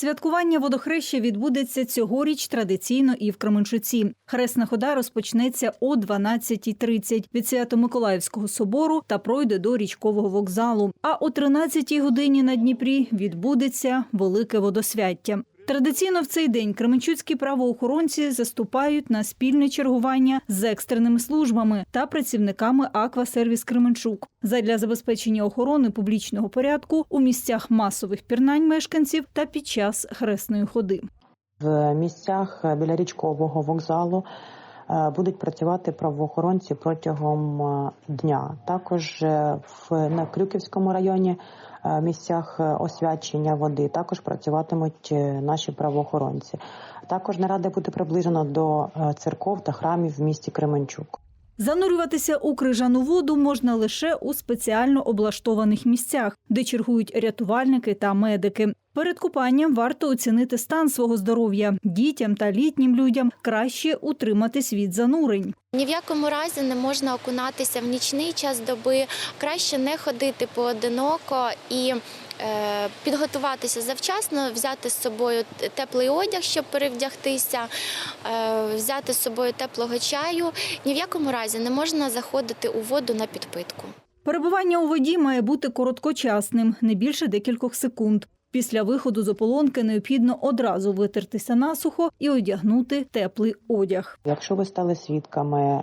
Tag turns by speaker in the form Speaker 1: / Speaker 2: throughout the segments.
Speaker 1: Святкування водохреща відбудеться цьогоріч традиційно і в Кременчуці. Хресна хода розпочнеться о 12.30 від Свято-Миколаївського собору та пройде до річкового вокзалу. А о 13-й годині на Дніпрі відбудеться велике водосвяття. Традиційно в цей день кременчуцькі правоохоронці заступають на спільне чергування з екстреними службами та працівниками Аквасервіс Кременчук задля забезпечення охорони публічного порядку у місцях масових пірнань мешканців та під час хресної ходи.
Speaker 2: В місцях е, біля річкового вокзалу будуть працювати правоохоронці протягом е, дня. Також е, в на Крюківському районі е, місцях е, освячення води також працюватимуть е, наші правоохоронці. Також нарада буде приближена до е, церков та храмів в місті Кременчук.
Speaker 1: Занурюватися у крижану воду можна лише у спеціально облаштованих місцях, де чергують рятувальники та медики. Перед купанням варто оцінити стан свого здоров'я. Дітям та літнім людям краще утриматись від занурень.
Speaker 3: Ні в якому разі не можна окунатися в нічний час доби. Краще не ходити поодиноко і е, підготуватися завчасно, взяти з собою теплий одяг, щоб перевдягтися, е, взяти з собою теплого чаю. Ні в якому разі не можна заходити у воду на підпитку.
Speaker 1: Перебування у воді має бути короткочасним, не більше декількох секунд. Після виходу з ополонки необхідно одразу витертися насухо і одягнути теплий одяг.
Speaker 2: Якщо ви стали свідками, е,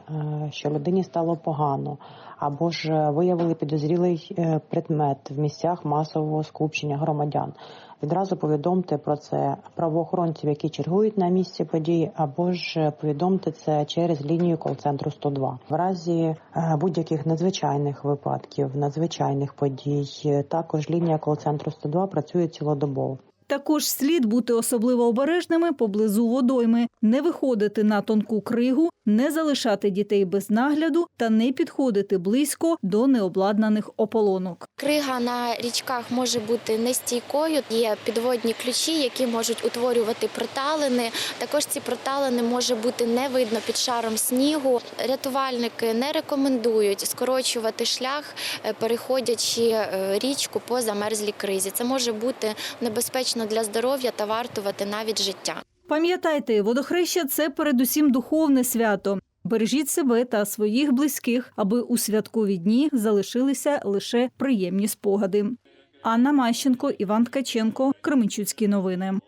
Speaker 2: що людині стало погано, або ж е, виявили підозрілий е, предмет в місцях масового скупчення громадян, відразу повідомте про це правоохоронців, які чергують на місці події, або ж повідомте це через лінію кол-центру 102. В разі е, будь-яких надзвичайних випадків, надзвичайних подій, також лінія кол-центру 102 працює цілодобово.
Speaker 1: Також слід бути особливо обережними поблизу водойми, не виходити на тонку кригу, не залишати дітей без нагляду та не підходити близько до необладнаних ополонок.
Speaker 3: Крига на річках може бути нестійкою. Є підводні ключі, які можуть утворювати проталини. Також ці проталини може бути не видно під шаром снігу. Рятувальники не рекомендують скорочувати шлях, е, переходячи е, річку по замерзлій кризі. Це може бути небезпечно для здоров'я та вартувати навіть життя.
Speaker 1: Пам'ятайте, водохреща це передусім духовне свято. Бережіть себе та своїх близьких, аби у святкові дні залишилися лише приємні спогади. Анна Мащенко, Іван Ткаченко, Кременчуцькі новини.